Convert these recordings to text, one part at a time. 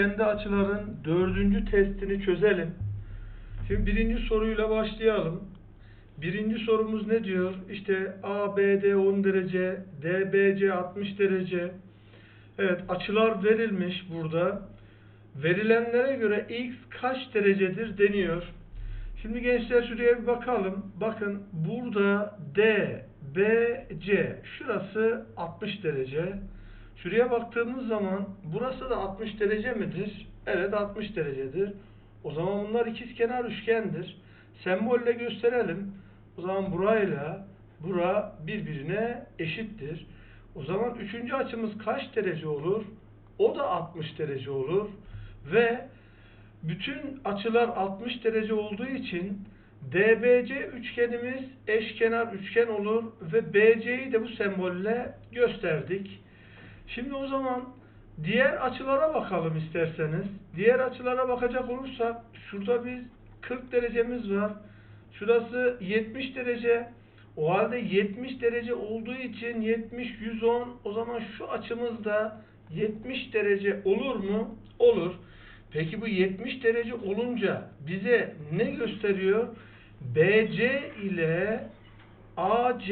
üçgende açıların dördüncü testini çözelim. Şimdi birinci soruyla başlayalım. Birinci sorumuz ne diyor? İşte ABD 10 derece, DBC 60 derece. Evet açılar verilmiş burada. Verilenlere göre x kaç derecedir deniyor. Şimdi gençler şuraya bir bakalım. Bakın burada D, B, C şurası 60 derece. Şuraya baktığımız zaman burası da 60 derece midir? Evet 60 derecedir. O zaman bunlar ikizkenar üçgendir. Sembolle gösterelim. O zaman burayla bura birbirine eşittir. O zaman üçüncü açımız kaç derece olur? O da 60 derece olur. Ve bütün açılar 60 derece olduğu için DBC üçgenimiz eşkenar üçgen olur ve BC'yi de bu sembolle gösterdik. Şimdi o zaman diğer açılara bakalım isterseniz. Diğer açılara bakacak olursak şurada biz 40 derecemiz var. Şurası 70 derece. O halde 70 derece olduğu için 70 110 o zaman şu açımız da 70 derece olur mu? Olur. Peki bu 70 derece olunca bize ne gösteriyor? BC ile AC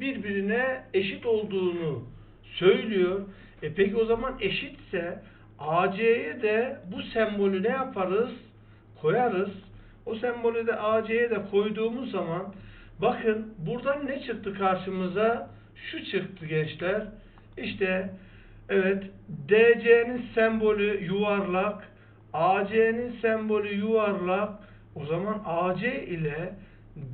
birbirine eşit olduğunu söylüyor. E peki o zaman eşitse AC'ye de bu sembolü ne yaparız? Koyarız. O sembolü de AC'ye de koyduğumuz zaman bakın buradan ne çıktı karşımıza? Şu çıktı gençler. İşte evet DC'nin sembolü yuvarlak, AC'nin sembolü yuvarlak. O zaman AC ile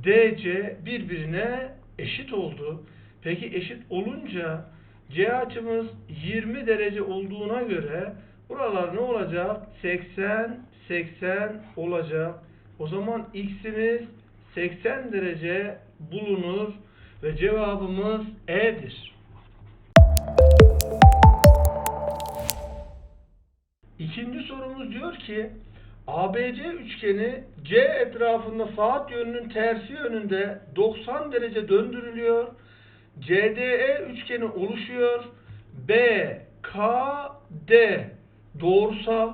DC birbirine eşit oldu. Peki eşit olunca C açımız 20 derece olduğuna göre buralar ne olacak? 80 80 olacak. O zaman x'imiz 80 derece bulunur ve cevabımız E'dir. İkinci sorumuz diyor ki ABC üçgeni C etrafında saat yönünün tersi yönünde 90 derece döndürülüyor. CDE üçgeni oluşuyor. B, K, D doğrusal.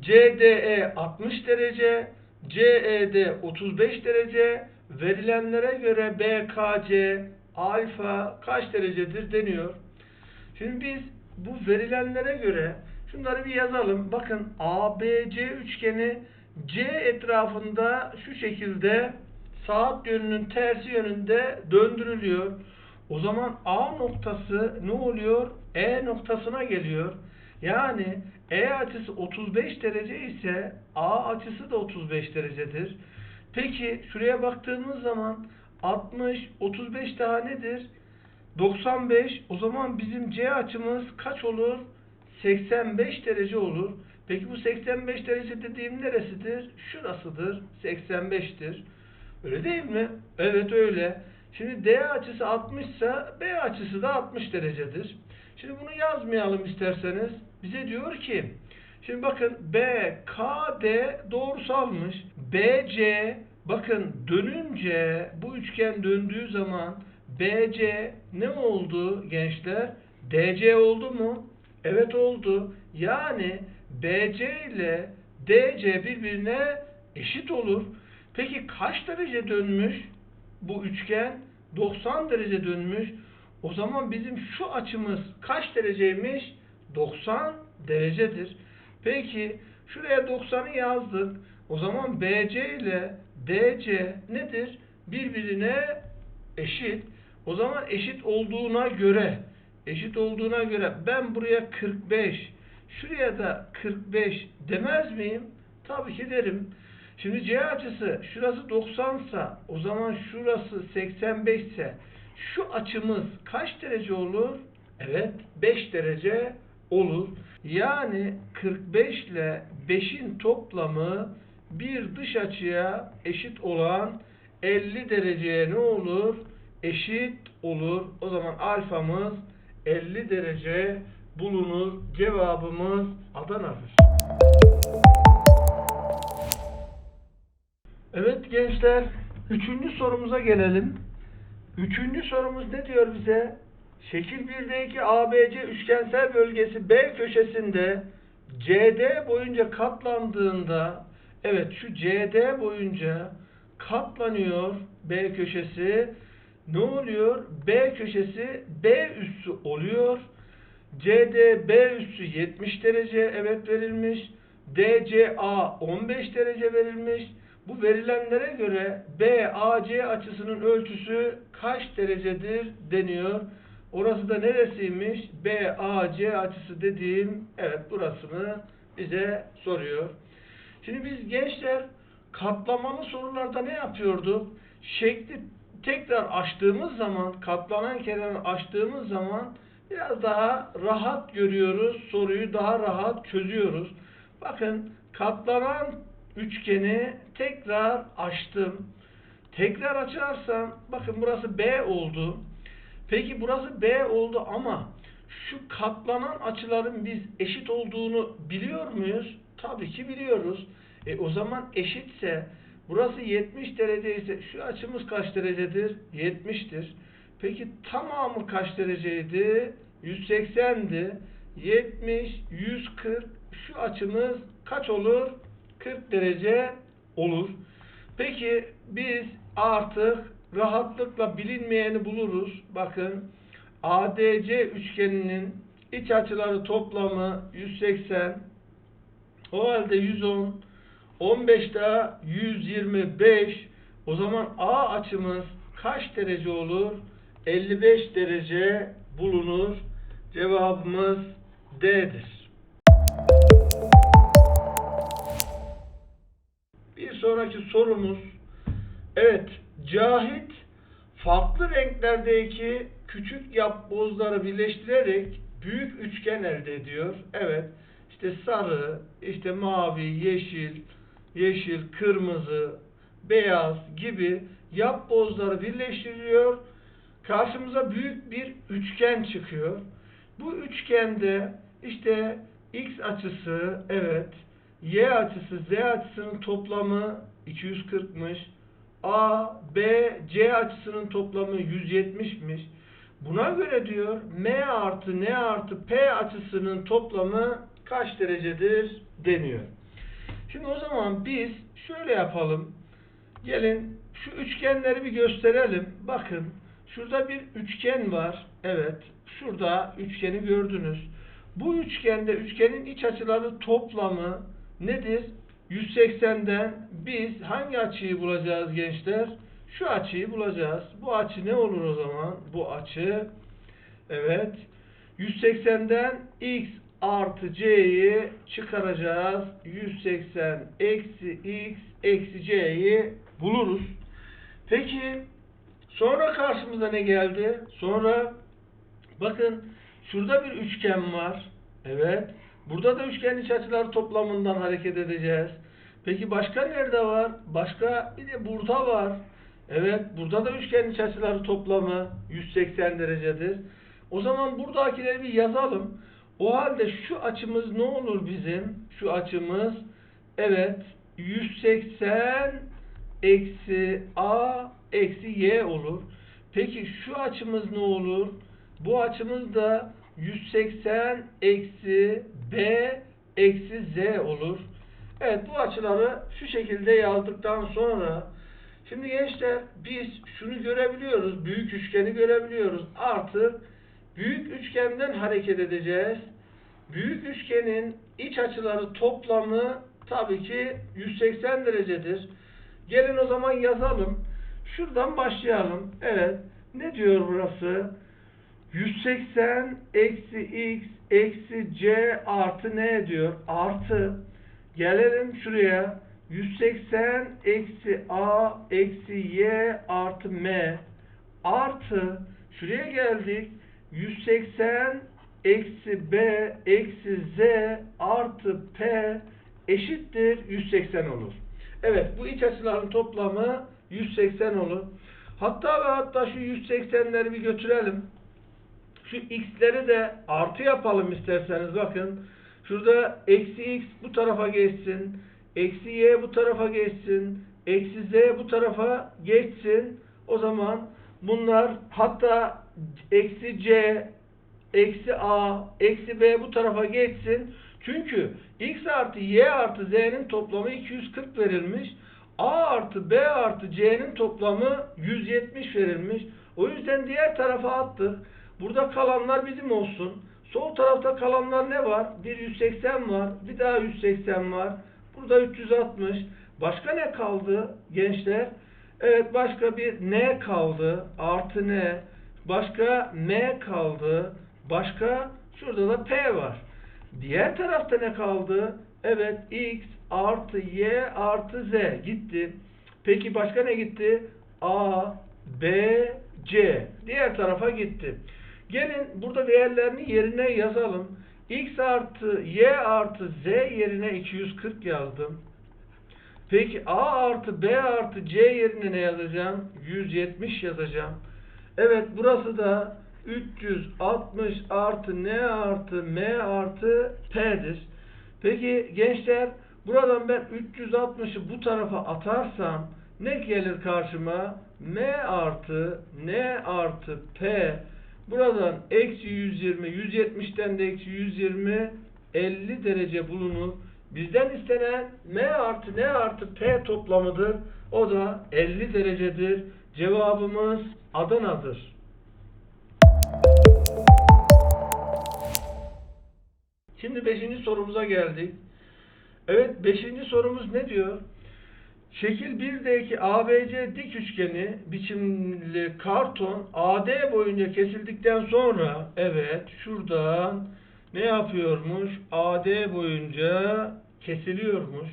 CDE 60 derece, CED 35 derece. Verilenlere göre BKC alfa kaç derecedir deniyor. Şimdi biz bu verilenlere göre şunları bir yazalım. Bakın ABC üçgeni C etrafında şu şekilde saat yönünün tersi yönünde döndürülüyor. O zaman A noktası ne oluyor? E noktasına geliyor. Yani E açısı 35 derece ise A açısı da 35 derecedir. Peki şuraya baktığımız zaman 60, 35 daha nedir? 95. O zaman bizim C açımız kaç olur? 85 derece olur. Peki bu 85 derece dediğim neresidir? Şurasıdır. 85'tir. Öyle değil mi? Evet öyle. Şimdi D açısı 60 ise B açısı da 60 derecedir. Şimdi bunu yazmayalım isterseniz. Bize diyor ki Şimdi bakın B, K, D doğrusalmış. BC bakın dönünce bu üçgen döndüğü zaman BC ne oldu gençler? DC oldu mu? Evet oldu. Yani BC ile DC birbirine eşit olur. Peki kaç derece dönmüş bu üçgen? 90 derece dönmüş. O zaman bizim şu açımız kaç dereceymiş? 90 derecedir. Peki şuraya 90'ı yazdık. O zaman BC ile DC nedir? Birbirine eşit. O zaman eşit olduğuna göre eşit olduğuna göre ben buraya 45 şuraya da 45 demez miyim? Tabii ki derim. Şimdi C açısı şurası 90 ise o zaman şurası 85 ise şu açımız kaç derece olur? Evet 5 derece olur. Yani 45 ile 5'in toplamı bir dış açıya eşit olan 50 dereceye ne olur? Eşit olur. O zaman alfamız 50 derece bulunur. Cevabımız Adana'dır. Evet gençler, üçüncü sorumuza gelelim. Üçüncü sorumuz ne diyor bize? Şekil 1'deki ABC üçgensel bölgesi B köşesinde CD boyunca katlandığında evet şu CD boyunca katlanıyor B köşesi. Ne oluyor? B köşesi B üssü oluyor. CD B üssü 70 derece evet verilmiş. DCA 15 derece verilmiş. Bu verilenlere göre BAC açısının ölçüsü kaç derecedir deniyor. Orası da neresiymiş? BAC açısı dediğim evet burasını bize soruyor. Şimdi biz gençler katlamalı sorularda ne yapıyorduk? Şekli tekrar açtığımız zaman, katlanan kenarı açtığımız zaman biraz daha rahat görüyoruz. Soruyu daha rahat çözüyoruz. Bakın katlanan üçgeni tekrar açtım. Tekrar açarsam bakın burası B oldu. Peki burası B oldu ama şu katlanan açıların biz eşit olduğunu biliyor muyuz? Tabii ki biliyoruz. E o zaman eşitse burası 70 derece ise şu açımız kaç derecedir? 70'tir. Peki tamamı kaç dereceydi? 180'di. 70, 140 şu açımız kaç olur? 40 derece olur. Peki biz artık rahatlıkla bilinmeyeni buluruz. Bakın ADC üçgeninin iç açıları toplamı 180. O halde 110. 15 daha 125. O zaman A açımız kaç derece olur? 55 derece bulunur. Cevabımız D'dir. Sonraki sorumuz Evet, Cahit farklı renklerdeki küçük yapbozları birleştirerek büyük üçgen elde ediyor. Evet, işte sarı, işte mavi, yeşil, yeşil, kırmızı, beyaz gibi yapbozları birleştiriyor. Karşımıza büyük bir üçgen çıkıyor. Bu üçgende işte x açısı evet, y açısı, z açısının toplamı 240'mış. A, B, C açısının toplamı 170'miş. Buna göre diyor M artı N artı P açısının toplamı kaç derecedir deniyor. Şimdi o zaman biz şöyle yapalım. Gelin şu üçgenleri bir gösterelim. Bakın şurada bir üçgen var. Evet şurada üçgeni gördünüz. Bu üçgende üçgenin iç açıları toplamı nedir? 180'den biz hangi açıyı bulacağız gençler? Şu açıyı bulacağız. Bu açı ne olur o zaman? Bu açı evet 180'den x artı c'yi çıkaracağız. 180 eksi x eksi c'yi buluruz. Peki sonra karşımıza ne geldi? Sonra bakın şurada bir üçgen var. Evet. Burada da üçgen iç açıları toplamından hareket edeceğiz. Peki başka nerede var? Başka bir de burada var. Evet, burada da üçgen iç açıları toplamı 180 derecedir. O zaman buradakileri bir yazalım. O halde şu açımız ne olur bizim? Şu açımız evet 180 eksi a eksi y olur. Peki şu açımız ne olur? Bu açımız da 180 eksi b eksi z olur. Evet bu açıları şu şekilde yazdıktan sonra şimdi gençler biz şunu görebiliyoruz. Büyük üçgeni görebiliyoruz. Artık büyük üçgenden hareket edeceğiz. Büyük üçgenin iç açıları toplamı tabii ki 180 derecedir. Gelin o zaman yazalım. Şuradan başlayalım. Evet. Ne diyor burası? 180 eksi x eksi c artı ne diyor? Artı Gelelim şuraya. 180 eksi a eksi y artı m artı şuraya geldik. 180 eksi b eksi z artı p eşittir 180 olur. Evet bu iç açıların toplamı 180 olur. Hatta ve hatta şu 180'leri bir götürelim. Şu x'leri de artı yapalım isterseniz bakın. Şurada eksi x bu tarafa geçsin. Eksi y bu tarafa geçsin. Eksi z bu tarafa geçsin. O zaman bunlar hatta eksi c, eksi a, eksi b bu tarafa geçsin. Çünkü x artı y artı z'nin toplamı 240 verilmiş. a artı b artı c'nin toplamı 170 verilmiş. O yüzden diğer tarafa attık. Burada kalanlar bizim olsun. Sol tarafta kalanlar ne var? Bir 180 var. Bir daha 180 var. Burada 360. Başka ne kaldı gençler? Evet başka bir n kaldı. Artı n. Başka m kaldı. Başka şurada da p var. Diğer tarafta ne kaldı? Evet x artı y artı z gitti. Peki başka ne gitti? a, b, c. Diğer tarafa gitti. Gelin burada değerlerini yerine yazalım. x artı y artı z yerine 240 yazdım. Peki a artı b artı c yerine ne yazacağım? 170 yazacağım. Evet burası da 360 artı n artı m artı p'dir. Peki gençler buradan ben 360'ı bu tarafa atarsam ne gelir karşıma? m artı n artı p buradan eksi 120 170'ten de eksi 120 50 derece bulunur. Bizden istenen m artı n artı p toplamıdır. O da 50 derecedir. Cevabımız Adana'dır. Şimdi 5. sorumuza geldik. Evet 5. sorumuz ne diyor? Şekil 1'deki ABC dik üçgeni biçimli karton AD boyunca kesildikten sonra evet şuradan ne yapıyormuş? AD boyunca kesiliyormuş.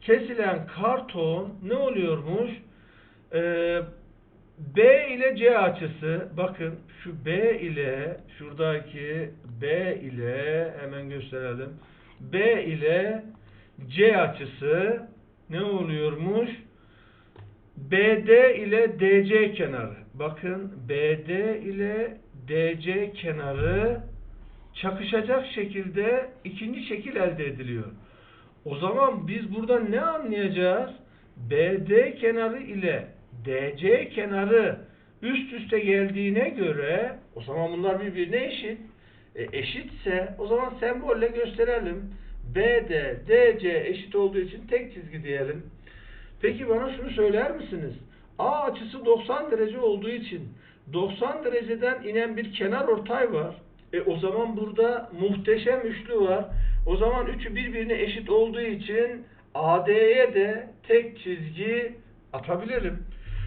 Kesilen karton ne oluyormuş? Ee, B ile C açısı bakın şu B ile şuradaki B ile hemen gösterelim. B ile C açısı ne oluyormuş? BD ile DC kenarı. Bakın BD ile DC kenarı çakışacak şekilde ikinci şekil elde ediliyor. O zaman biz burada ne anlayacağız? BD kenarı ile DC kenarı üst üste geldiğine göre o zaman bunlar birbirine eşit. E, eşitse o zaman sembolle gösterelim. BD, DC eşit olduğu için tek çizgi diyelim. Peki bana şunu söyler misiniz? A açısı 90 derece olduğu için 90 dereceden inen bir kenar ortay var. E o zaman burada muhteşem üçlü var. O zaman üçü birbirine eşit olduğu için AD'ye de tek çizgi atabilirim.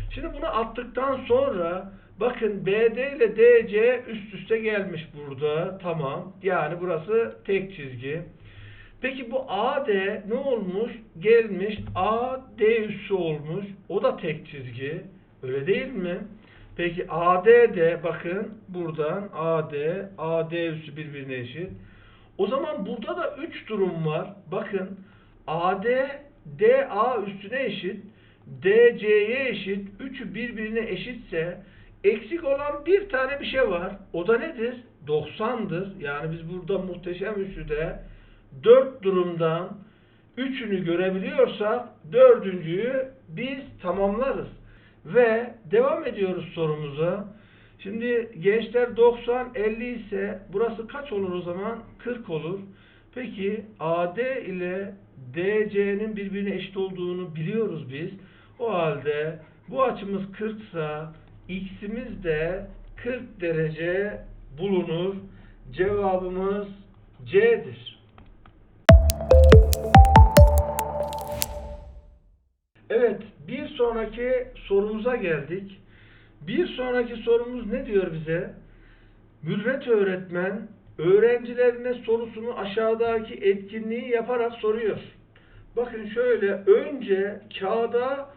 Şimdi bunu attıktan sonra bakın BD ile DC üst üste gelmiş burada. Tamam. Yani burası tek çizgi. Peki bu AD ne olmuş? Gelmiş AD üssü olmuş. O da tek çizgi. Öyle değil mi? Peki AD de bakın buradan AD, AD üssü birbirine eşit. O zaman burada da 3 durum var. Bakın AD DA üstüne eşit. DC'ye eşit. Üçü birbirine eşitse eksik olan bir tane bir şey var. O da nedir? 90'dır. Yani biz burada muhteşem üçlüde 4 durumdan üçünü görebiliyorsak dördüncüyü biz tamamlarız. Ve devam ediyoruz sorumuza. Şimdi gençler 90 50 ise burası kaç olur o zaman? 40 olur. Peki AD ile DC'nin birbirine eşit olduğunu biliyoruz biz. O halde bu açımız 40 ise x'imiz de 40 derece bulunur. Cevabımız C'dir. Evet, bir sonraki sorumuza geldik. Bir sonraki sorumuz ne diyor bize? Mürvet öğretmen öğrencilerine sorusunu aşağıdaki etkinliği yaparak soruyor. Bakın şöyle önce kağıda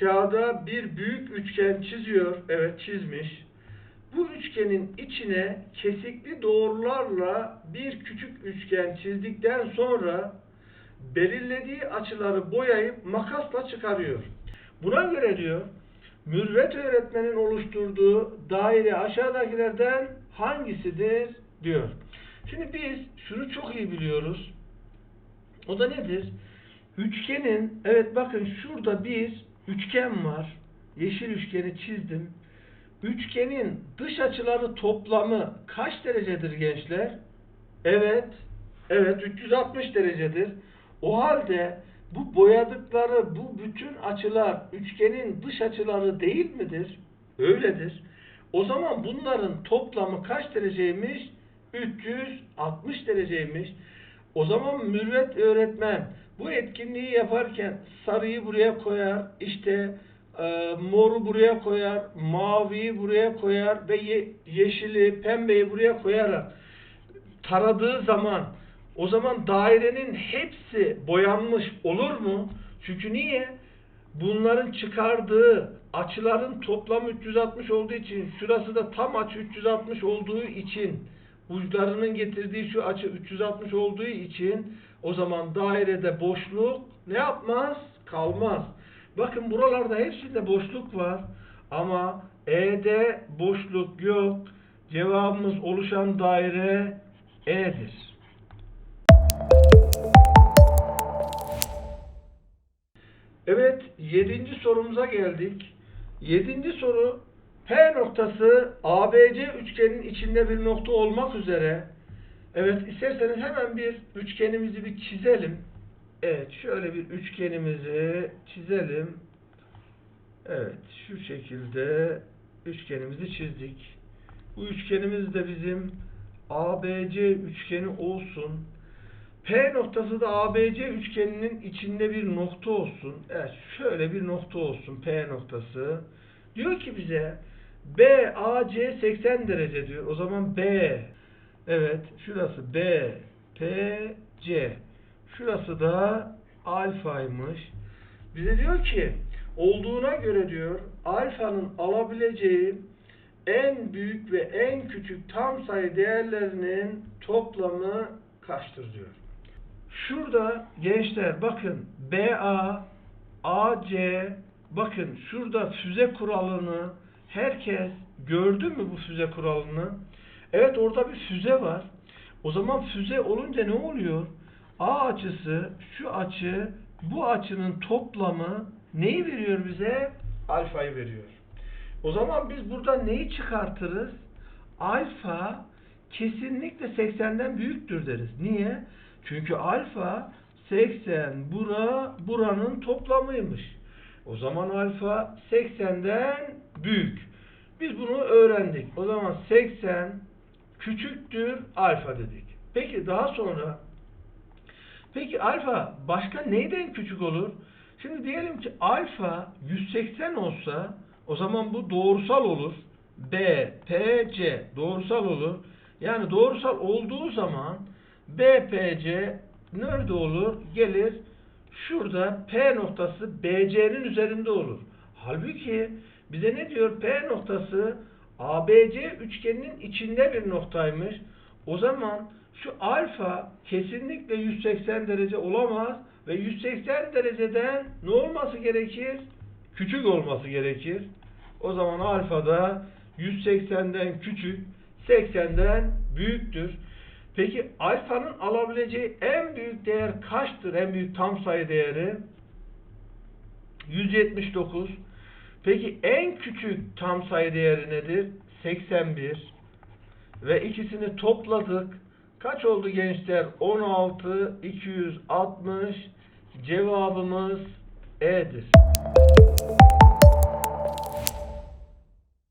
kağıda bir büyük üçgen çiziyor. Evet çizmiş. Bu üçgenin içine kesikli doğrularla bir küçük üçgen çizdikten sonra belirlediği açıları boyayıp makasla çıkarıyor. Buna göre diyor Mürvet öğretmenin oluşturduğu daire aşağıdakilerden hangisidir diyor. Şimdi biz şunu çok iyi biliyoruz. O da nedir? Üçgenin evet bakın şurada bir üçgen var. Yeşil üçgeni çizdim. Üçgenin dış açıları toplamı kaç derecedir gençler? Evet Evet 360 derecedir. O halde bu boyadıkları bu bütün açılar üçgenin dış açıları değil midir? Öyledir. O zaman bunların toplamı kaç dereceymiş? 360 dereceymiş. O zaman mürvet öğretmen bu etkinliği yaparken sarıyı buraya koyar, işte e, moru buraya koyar, maviyi buraya koyar ve ye- yeşili, pembeyi buraya koyarak taradığı zaman o zaman dairenin hepsi boyanmış olur mu? Çünkü niye? Bunların çıkardığı açıların toplamı 360 olduğu için şurası da tam açı 360 olduğu için uçlarının getirdiği şu açı 360 olduğu için o zaman dairede boşluk ne yapmaz? Kalmaz. Bakın buralarda hepsinde boşluk var ama E'de boşluk yok. Cevabımız oluşan daire E'dir. Evet, yedinci sorumuza geldik. Yedinci soru, P noktası ABC üçgenin içinde bir nokta olmak üzere. Evet, isterseniz hemen bir üçgenimizi bir çizelim. Evet, şöyle bir üçgenimizi çizelim. Evet, şu şekilde üçgenimizi çizdik. Bu üçgenimiz de bizim ABC üçgeni olsun. P noktası da ABC üçgeninin içinde bir nokta olsun. Evet, şöyle bir nokta olsun P noktası. Diyor ki bize BAC 80 derece diyor. O zaman B Evet, şurası B P C. Şurası da alfaymış. Bize diyor ki olduğuna göre diyor alfanın alabileceği en büyük ve en küçük tam sayı değerlerinin toplamı kaçtır diyor. Şurada gençler bakın BA, AC, bakın şurada füze kuralını herkes gördü mü bu füze kuralını? Evet orada bir füze var. O zaman füze olunca ne oluyor? A açısı, şu açı, bu açının toplamı neyi veriyor bize? Alfayı veriyor. O zaman biz burada neyi çıkartırız? Alfa kesinlikle 80'den büyüktür deriz. Niye? Çünkü alfa 80 bura buranın toplamıymış. O zaman alfa 80'den büyük. Biz bunu öğrendik. O zaman 80 küçüktür alfa dedik. Peki daha sonra Peki alfa başka neyden küçük olur? Şimdi diyelim ki alfa 180 olsa o zaman bu doğrusal olur. B, P, C doğrusal olur. Yani doğrusal olduğu zaman B, P, C nerede olur? Gelir şurada P noktası BC'nin üzerinde olur. Halbuki bize ne diyor? P noktası ABC üçgeninin içinde bir noktaymış. O zaman şu alfa kesinlikle 180 derece olamaz ve 180 dereceden ne olması gerekir? Küçük olması gerekir. O zaman alfa da 180'den küçük, 80'den büyüktür. Peki alfanın alabileceği en büyük değer kaçtır? En büyük tam sayı değeri 179. Peki en küçük tam sayı değeri nedir? 81. Ve ikisini topladık. Kaç oldu gençler? 16 260. Cevabımız E'dir.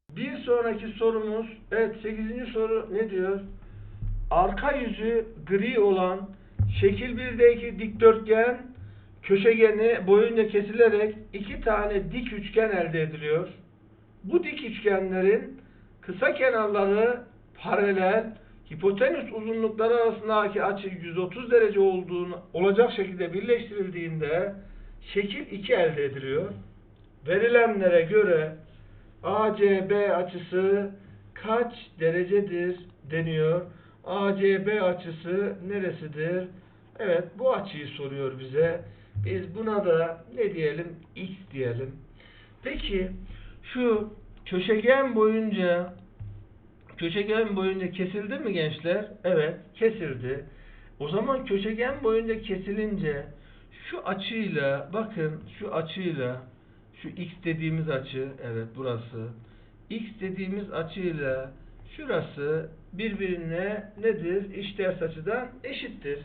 Bir sonraki sorumuz, evet 8. soru ne diyor? Arka yüzü gri olan şekil 1'deki dikdörtgen köşegeni boyunca kesilerek iki tane dik üçgen elde ediliyor. Bu dik üçgenlerin kısa kenarları paralel, hipotenüs uzunlukları arasındaki açı 130 derece olduğunu olacak şekilde birleştirildiğinde şekil 2 elde ediliyor. Verilenlere göre ACB açısı kaç derecedir deniyor. ACB açısı neresidir? Evet bu açıyı soruyor bize. Biz buna da ne diyelim? X diyelim. Peki şu köşegen boyunca köşegen boyunca kesildi mi gençler? Evet kesildi. O zaman köşegen boyunca kesilince şu açıyla bakın şu açıyla şu x dediğimiz açı evet burası x dediğimiz açıyla Şurası birbirine nedir? İşters açıdan eşittir.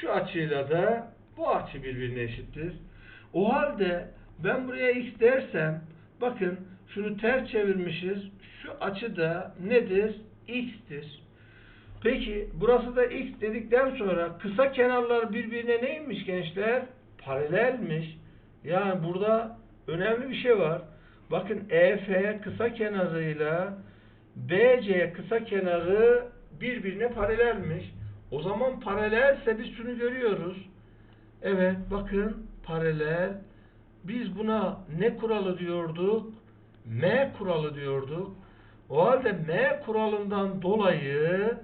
Şu açıyla da bu açı birbirine eşittir. O halde ben buraya x dersem bakın şunu ters çevirmişiz. Şu açı da nedir? x'tir. Peki burası da x dedikten sonra kısa kenarlar birbirine neymiş gençler? Paralelmiş. Yani burada önemli bir şey var. Bakın EF kısa kenarıyla BC kısa kenarı birbirine paralelmiş. O zaman paralelse biz şunu görüyoruz. Evet bakın paralel. Biz buna ne kuralı diyorduk? M kuralı diyorduk. O halde M kuralından dolayı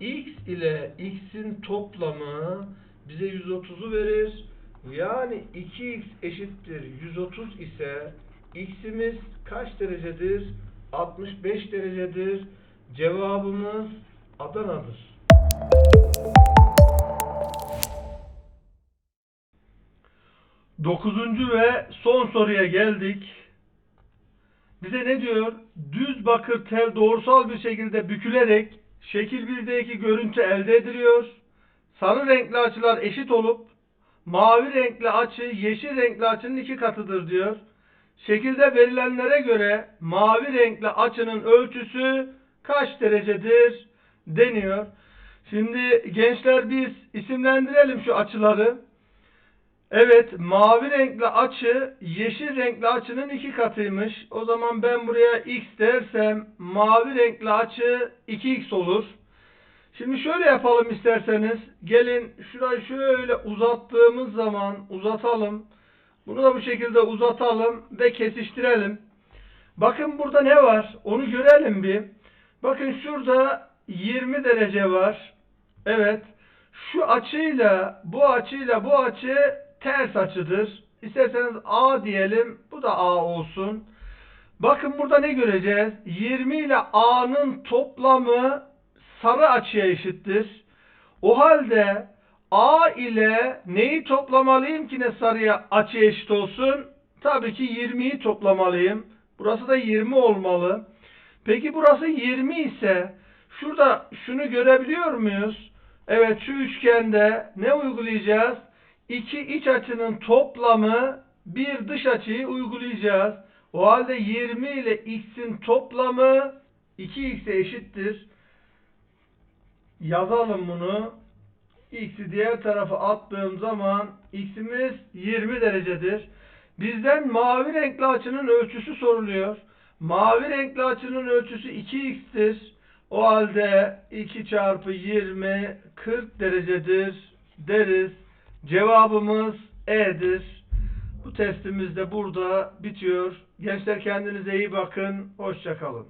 x ile x'in toplamı bize 130'u verir. Yani 2x eşittir 130 ise x'imiz kaç derecedir? 65 derecedir. Cevabımız Adana'dır. Dokuzuncu ve son soruya geldik. Bize ne diyor? Düz bakır tel doğrusal bir şekilde bükülerek şekil 1'deki görüntü elde ediliyor. Sarı renkli açılar eşit olup mavi renkli açı yeşil renkli açının iki katıdır diyor. Şekilde verilenlere göre mavi renkli açının ölçüsü kaç derecedir deniyor. Şimdi gençler biz isimlendirelim şu açıları. Evet, mavi renkli açı yeşil renkli açının iki katıymış. O zaman ben buraya x dersem mavi renkli açı 2x olur. Şimdi şöyle yapalım isterseniz. Gelin şurayı şöyle uzattığımız zaman uzatalım. Bunu da bu şekilde uzatalım ve kesiştirelim. Bakın burada ne var? Onu görelim bir. Bakın şurada 20 derece var. Evet. Şu açıyla bu açıyla bu açı ters açıdır. İsterseniz A diyelim. Bu da A olsun. Bakın burada ne göreceğiz? 20 ile A'nın toplamı sarı açıya eşittir. O halde A ile neyi toplamalıyım ki ne sarıya açı eşit olsun? Tabii ki 20'yi toplamalıyım. Burası da 20 olmalı. Peki burası 20 ise şurada şunu görebiliyor muyuz? Evet şu üçgende ne uygulayacağız? İki iç açının toplamı bir dış açıyı uygulayacağız. O halde 20 ile x'in toplamı 2x'e eşittir. Yazalım bunu. X'i diğer tarafa attığım zaman x'imiz 20 derecedir. Bizden mavi renkli açının ölçüsü soruluyor. Mavi renkli açının ölçüsü 2x'tir. O halde 2 çarpı 20 40 derecedir deriz. Cevabımız E'dir. Bu testimiz de burada bitiyor. Gençler kendinize iyi bakın. Hoşçakalın.